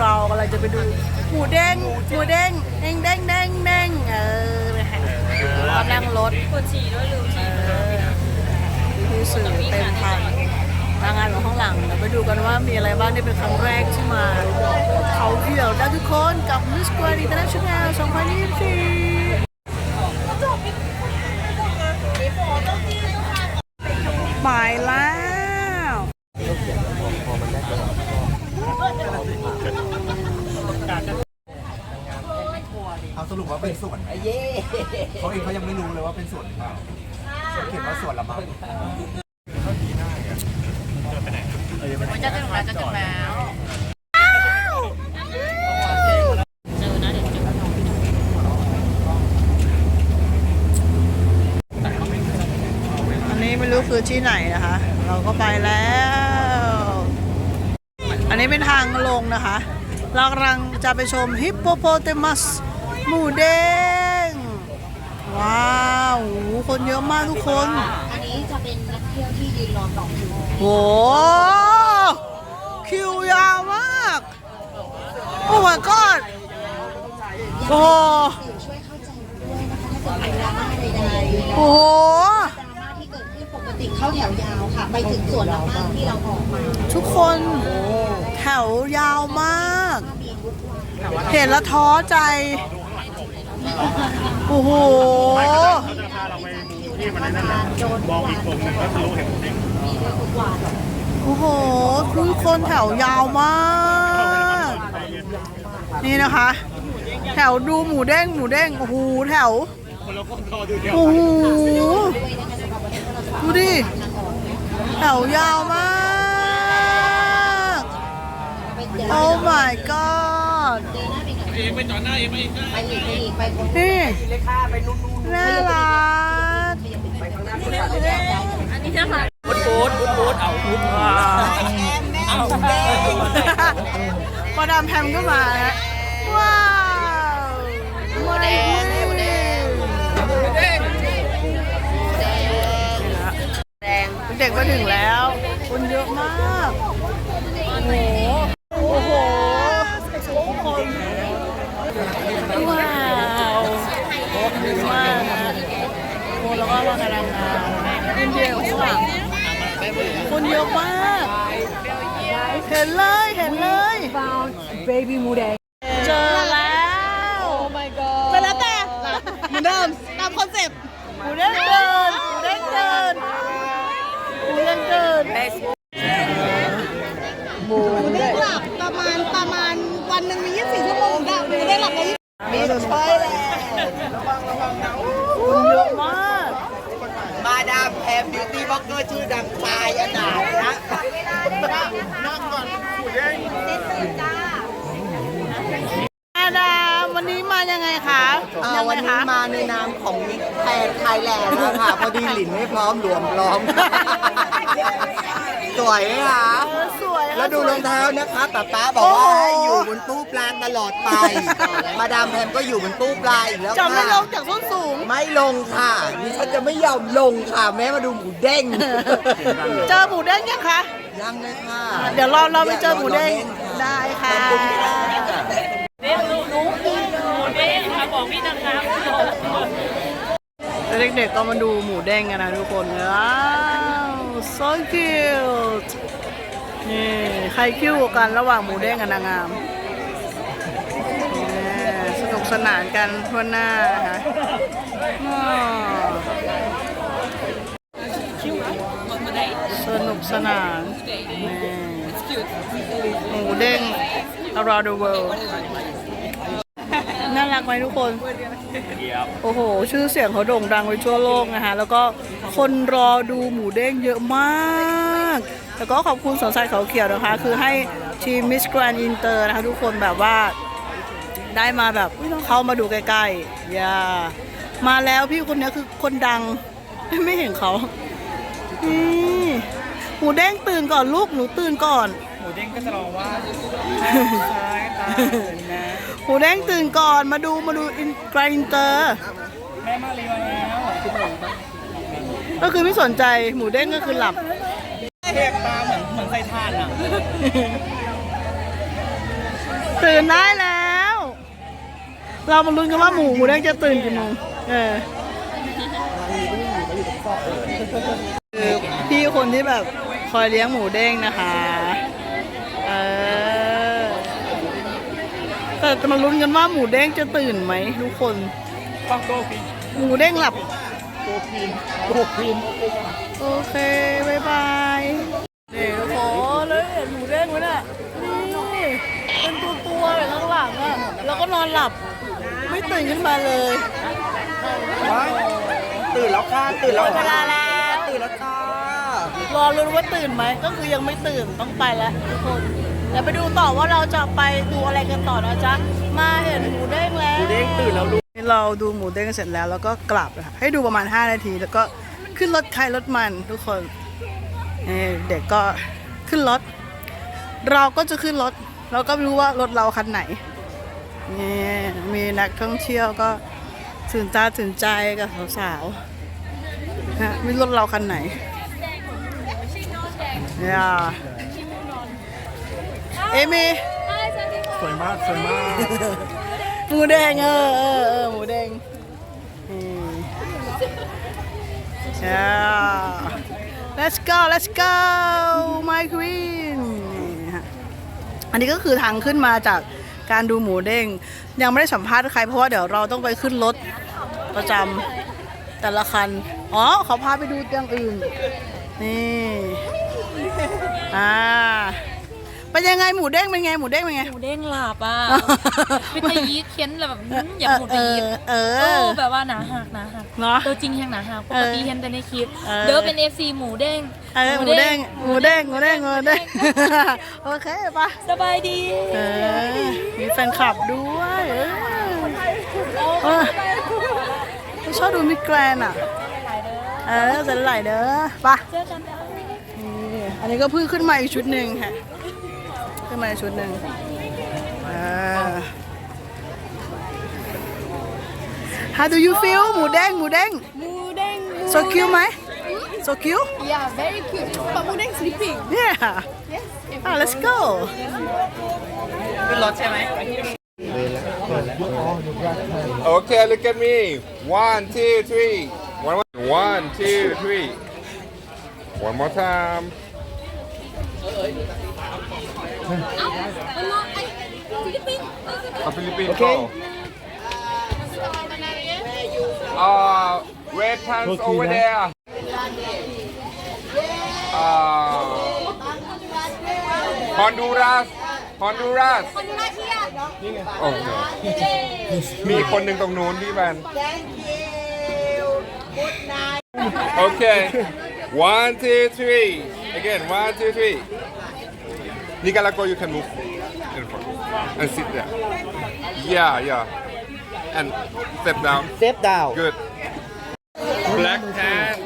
เรากำลังจะไปดูหมูเด้งหมูเด้งเด้งเด้งเด้งเด้งเออนะคะกำลังรถปวดฉี่ด้วยลืมฉี่ที่สื่อเต็มทางทางงานของข้างหลังเดี๋ยวไปดูกันว่ามีอะไรบ้างนี่เป็นครั้งแรกที่มา เขาเขียวได้ทุกคนกับ Miss Grand International 2024ไปแล้วเอาส รุปว่าเป็นส่วนไหนเขาเองเขายังไม่รู้เลยว่าเป็นส่วนหรือเปล่าเขาเขียนว่าส่วนละมั้งมันจะถึงแล้วจะถึงแล้วอันนี้ไม่รู้คือที่ไหนนะคะ เราก็ไปแล้ว อันนี้เป็นทางลงนะคะ เรากำลังจะไปชมฮิปโปโปเตมัส หมูเด้ง ว้าวโหคนเยอะมากทุกคน อันนี้จะเป็นนักเที่ยวที่ยืนรอต่อคิวโห คิวยาวมาก โอ้ my god โอ้โหสื่อช่วยเข้าใจด้วยนะคะถ้าเกิดเป็นดราม่าใดๆโอ้โห ดราม่าที่เกิดขึ้นปกติเข้าแถวยาวค่ะ ไปถึงส่วนละมั่งที่เราออกมาทุกคนแถวยาวมากเห็นแล้วท้อใจ โอ้โหโอ้โหทุกคนแถวยาวมาก นี่นะคะ แถวดูหมูเด้งหมูเด้งโอ้โหแถวโอ้โหดูดิแถวยาวมาก โอ้ my god ไปอีกไปอีกไปคนนี่น่ารักอันนี้จะค่ะมาดามแพมก็มาแล้วว้าวหมูเด้งหมูเด้งเด็กก็ถึงแล้ว คนเยอะมาก โอ้โห โอ้โหทุกคนว้าวดีมากโอ้แล้วก็มากำลังงาน อินเดียข้างหลังคนเยอะมากเห็นเลยเห็นเลย baby หมูแดงเจอแล้ว oh my god ไปแล้วแต่เหมือนเดิมตามคอนเซ็ปต์หมูเด้งเดินหมูเด้งเดินหมูเด้งเดินหมูเด้งหลับประมาณประมาณวันหนึ่งมี 24 ชั่วโมงค่ะหมูเด้งหลับไปมีใช่แหละคนเยอะมาก มาดา มแพมบิวตี้บล็อกเกอร์ชื่อดังชายอนาถนะนั่งก่อนอาดามวันนี้มายังไงคะอ่ายังไงวันนี้คะมาในนามของมิตรแทนไทยแลนด์นะคะพอดีหลินไม่พร้อมหลวมพร้อม สวยไหมคะ เออสวยค่ะ แล้วดูรองเท้านะคะป๊าป๊าบอกว่าให้อยู่บนตู้ปลาตลอดไป มาดามแพมก็อยู่บนตู้ปลาอีกแล้วจะไม่ลค่ะงจากส้นสูง ไม่ลงค่ะดิฉันจะไม่ยอมลงค่ะ แม้มาดูหมูเด้งเจอหมูเด้งยังคะ ยังเลยค่ะเดี๋ยวเราเราไปเจอหมูเด้งได้ได้ค่ะขอบคุณค่ะเด้งหนูหนูหมูเด้งค่ะบอกพี่นะครับแล้วเด็กๆก็มาดูหมูเด้งกันนะทุกคนว้าว so cute นี่ใครคิ้วกันระหว่างหมูเด้งกับนางงามสนุกสนานกันทั่วหน้านะคะสนุกสนานหมูเด้ง around the world น่ารักไหมทุกคน โอ้โห ชื่อเสียงเขาโด่งดังไปทั่วโลกนะคะ แล้วก็คนรอดูหมูเด้งเยอะมาก แล้วก็ขอบคุณสวนสัตว์เขาเขียวนะคะ คือให้ทีมมิสแกรนอินเตอร์นะคะทุกคนแบบว่าได้มาแบบเข้ามาดูใกล้ๆอย่ามาแล้วพี่คนนี้คือคนดังไม่เห็นเขานี่หมูเด้งตื่นก่อนลูกหนูตื่นก่อน หมูเด้งก็จะรอว่าซ้ายตานะหมูเด้งตื่นก่อนมาดูมาดูอินไกรอินเตอร์แม่มาเรียนแล้วก็คือไม่สนใจหมูเด้งก็คือหลับ เรียกตาเหมือนเหมือนใส่ถ่านอะ ตื่นได้แล้ว เรามาลุ้นกันว่าหมูหมูแดงจะตื่นกี่โมงเออคือพี่คนที่แบบคอยเลี้ยงหมูเด้งนะคะ เออ แต่จะมาลุ้นกันว่าหมูเด้งจะตื่นไหมทุกคน หมูเด้งหลับ โอเคบ๊ายบายนี่ทุกคนเลยเห็นหมูเด้งไหมน่ะนี่เป็นตัวตัวๆอยู่ข้างหลังอะแล้วก็นอนหลับ ไม่ตื่นขึ้นมาเลยตื่นแล้วค่ะ ตื่นแล้วหมดเวลาแล้วตื่นแล้วจ้ารอรุ้นว่าตื่นไหมก็คือยังไม่ตื่นต้องไปแล้วทุกคนเดี๋ยวไปดูต่อว่าเราจะไปดูอะไรกันต่อนะจ๊ะ มาเห็นหมูเด้งแล้วหมูเด้งตื่นแล้วลูกเราดูหมูเด้งเสร็จแล้วแล้วก็กลับนะคะให้ดูประมาณ 5 นาที แล้วก็ขึ้นรถใครรถมันทุกคนนี่เด็กก็ขึ้นรถ เราก็จะขึ้นรถเราก็ไม่รู้ว่ารถเราคันไหนนี่มีนักท่องเที่ยวก็ตื่นตาตื่นใจกับสาวๆฮะไม่รู้รถเราคันไหนเนี่ยเอมี่ สวยมากสวยมากหมูแดงเออเออเออหมูแดงอืม yeah let's go let's go my queen นี่นะฮะอันนี้ก็คือทางขึ้นมาจากการดูหมูเด้ง ยังไม่ได้สัมภาษณ์ใครเพราะว่าเดี๋ยวเราต้องไปขึ้นรถประจำแต่ละคัน อ๋อเขาพาไปดูเตียงอื่น นี่ อ่า เป็นยังไงหมูเด้งเป็นไงหมูเด้งเป็นไง หมูเด้งหลับอะ เป็นตะยีเค้นแบบอืมอย่าหมูเอตะยีอเอเอออ แบบว่าหนาหักหนาหักเนาะตัวจริงแห่งหนาหักปกติเห็นแต่ในคลิปเออ เด้อเป็น FC หมูเด้งเออหมูเด้งหมูเด้งหมูเด้งหมูเด้งโอเคปะสบายดีเออมีแฟนคลับด้วยเออเออชอบดูมิแกรนอะเออจะไหลเด้อปะ เจอกันนะนี่อันนี้ก็เพิ่งขึ้นมาอีกชุดหนึ่งค่ะ ขึ้นมาอีกชุดหนึ่งเออ How do you feel หมูเด้งหมูเด้งหมูเด้ง so cute ไหม so cute yeah very cute but หมูเด้ง sleeping yeah ah let's go ขึ้นรถใช่ไหม Okay, look at me. One, two, three. One, one, one, two, three. One more time. A Philippine call. Uh, red pants over there. Uh, Honduras. Honduras. โอ้โหมีคนหนึ่งตรงนู้นพี่แบนโอเค one two three again one two three Nicaragua you can move in front and sit there yeah yeah and step down เซฟดาว good black pants